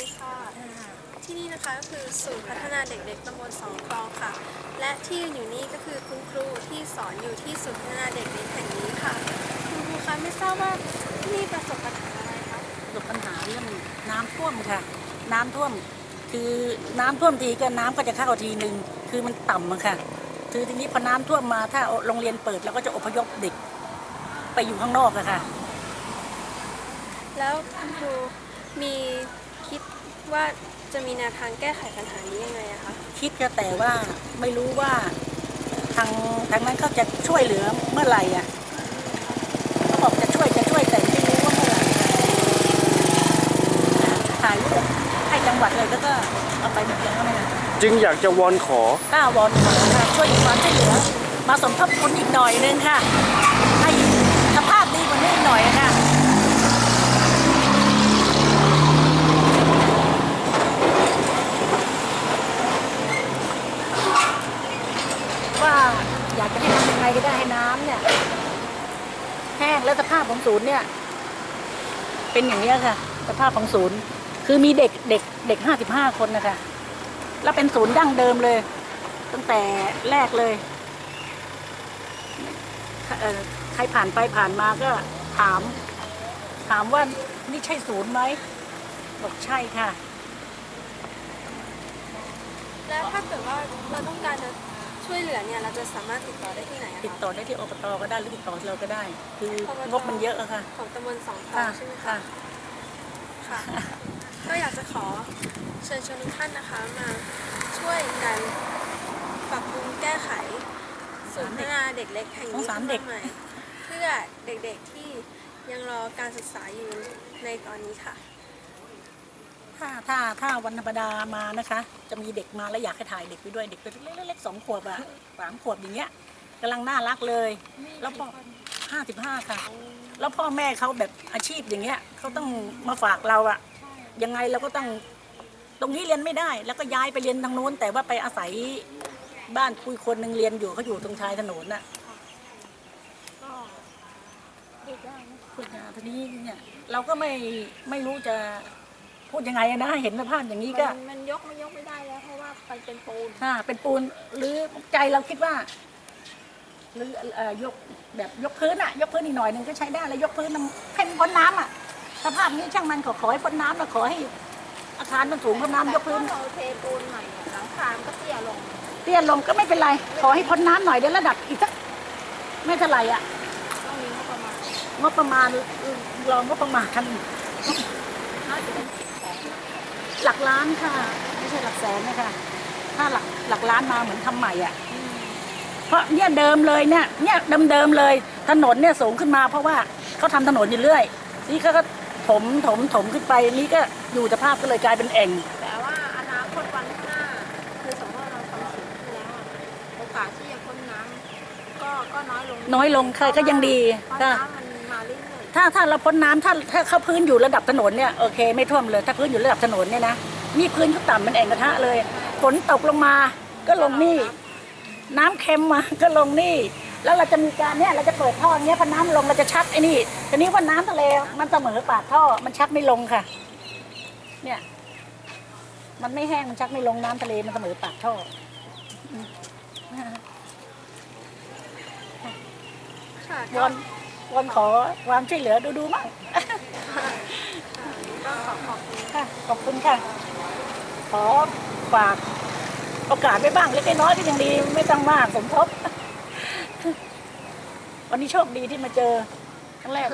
นะคะก็คือศูนย์พัฒนาเด็กเล็กตำบลสองคลองค่ะ และที่ยืนอยู่นี่ก็คือคุณครูที่สอนอยู่ที่ศูนย์พัฒนาเด็กเล็กแห่งนี้ค่ะ คุณครูคะไม่ทราบว่าที่นี่ประสบปัญหาอะไรคะประสบปัญหาเรื่องน้ำท่วมค่ะ น้ำท่วม คือน้ำท่วมทีก็น้ำก็จะเข้าทีหนึ่งคือมันต่ำอะค่ะ คือทีนี้พอน้ำท่วมมาถ้าโรงเรียนเปิดเราก็จะอพยพเด็ก ไปอยู่ข้างนอกอะค่ะ แล้วคุณครูมี คิดว่าจะมีแนวทางแก้ไขปัญหานี้ยังไงอะคะคิดก็แต่ว่าไม่รู้ว่าทางทางนั้นเขาจะช่วยเหลือเมื่อไหร่อะเขาบอกจะช่วยจะช่วยแต่ไม่รู้ว่าเมื่อไหร่ค่ะถ่ายรูปให้จังหวัดเลยก็ก็เอาไปหมดแล้วนะคะจึงอยากจะวอนขอก้าวอนขอค่ะช่วยความช่วยเหลือมาสมทบทุนอีกหน่อยนึงค่ะให้สภาพดีกว่านี้อีกหน่อยอะค่ะ ว่าอยากจะให้ทำยังไงก็ได้ให้น้ำเนี่ย แห้งและส ภาพของศูนย์เนี่ย เป็นอย่างนี้ค่ะ สภาพของศูนย์ คือมีเด็กเด็กเด็กห้าสิบห้าคนนะคะ แล้วเป็นศูนย์ดั้งเดิมเลย ตั้งแต่แรกเลยใครผ่านไปผ่านมาก็ถาม ถามว่านี่ใช่ศูนย์ไหมบอกใช่ค่ะ แล้วถ้าเกิดว่าเราต้องการจะ ช่วยเหลือเนี่ยเราจะสามารถติดต่อได้ที่ไหนอะติดคะต่อได้ที่อบตก็ได้หรือติดต่อเราก็ได้ คืออบตงบมันเยอะอะค่ะ ของตำบลสองคลอค่ะงใช่ไหมคะ ค่ะ ค่ะ ก็อยากจะขอเชิญชวนทุกท่านนะคะมาช่วยกันปรับปรุงแก้ไขศูนย์พัฒนาเด็กเล็กแห่งสงนี้สารขึ้นเด็กมาใหม่เพื่อเด็กๆที่ยังรอการศึกษาอยู่ในตอนนี้ค่ะ ถ้าถ้าถ้าวันธรรมดามานะคะ จะมีเด็กมาแล้วอยากให้ถ่ายเด็กไปด้วยเด็กตัวเล็กๆสองขวบอะสามขวบอย่างเงี้ยกำลังน่ารักเลย แล้วพ่อห้าสิบห้าค่ะ แล้วพ่อแม่เขาแบบอาชีพอย่างเงี้ยเขาต้องมาฝากเราอะยังไงเราก็ต้องตรงนี้เรียนไม่ได้ แล้วก็ย้ายไปเรียนทางโน้น แต่ว่าไปอาศัยบ้านคุยคนหนึ่งเรียนอยู่เขาอยู่ตรงชายถนนน่ะก็พูดได้นะพูดยากทีนี้เนี่ยเราก็ไม่ไม่รู้จะ พูดยังไงอะนะ เห็นสภาพอย่างนี้ก็ มันมันยกไม่ยกไม่ได้แล้วเพราะว่ามันเป็นปูน ค่ะเป็นปูนหรือใจเราคิดว่าหรือเอ่อยกแบบยกพื้นอะยกพื้นอีกหน่อยหนึ่งก็ใช้ได้แล้วยกพื้นมันให้มันพ้นน้ำอะสภาพนี้ช่างมันขอขอให้พ้นน้ำแล้วขอให้อาคารมันสูงพ้นน้ำยกพื้นแต่ถ้าเราเทปูนใหม่อะหลังคามันก็เตี้ยลง เตี้ยลงก็ไม่เป็นไร ขอให้พ้นน้ำหน่อยเดี๋ยวระดับอีกสักไม่เท่าไหร่อะต้องมีงบประมาณงบประมาณรองงบประมาณน่าจะเป็นของ หลักล้านค่ะ ไม่ใช่หลักแสนนะคะถ้าหลักหลักล้านมาเหมือนทำใหม่อะเพราะเนี่ยเดิมเลยเนี่ยเนี่ยเดิมเดิมๆเลย ถนนเนี่ยสูงขึ้นมาเพราะว่าเขาทำถนนอยู่เรื่อย นี่เขาก็ถมถมถมขึ้นไปนี่ก็อยู่สภาพก็เลยกลายเป็นแอ่งแต่ว่าอนาคตวันข้างหน้าคือสมมติว่าเราทำสูงขึ้นแล้วอะโอกาสที่จะพ้นน้ำก็ก็น้อยลงน้อยลงเคยก็ยังดีเพราะก็น้ำมันมาเรื่อย ถ้าถ้าเราพ้นน้ำถ้าถ้าเขาพื้นอยู่ระดับถนนเนี่ยโอเคไม่ท่วมเลย ถ้าพื้นอยู่ระดับถนนเนี่ยนะนี่พื้นเขาต่ำเป็นแอ่งกระทะเลยฝนตกลงมาก็ลงนี่ น้ำเค็มมาก็ลงนี่ แล้วเราจะมีการเนี่ยเราจะเปิดท่ออย่างเงี้ยพอน้ำลงเราจะชักไอ้นี่ทีนี้ว่าน้ำทะเลมันเสมอปากท่อมันชักไม่ลงค่ะ เนี่ย มันไม่แห้งมันชักไม่ลงน้ำทะเลมันเสมอปากท่ออืมค่ะวก็อน วนขอความช่วยเหลือดูดูมั่งขอบคุณค่ะขอบคุณค่ะ ขอฝากโอกาสไว้บ้างเล็กน้อยก็ยังดีไม่ต้องมากสมทบ วันนี้โชคดีที่มาเจอครั้งแรก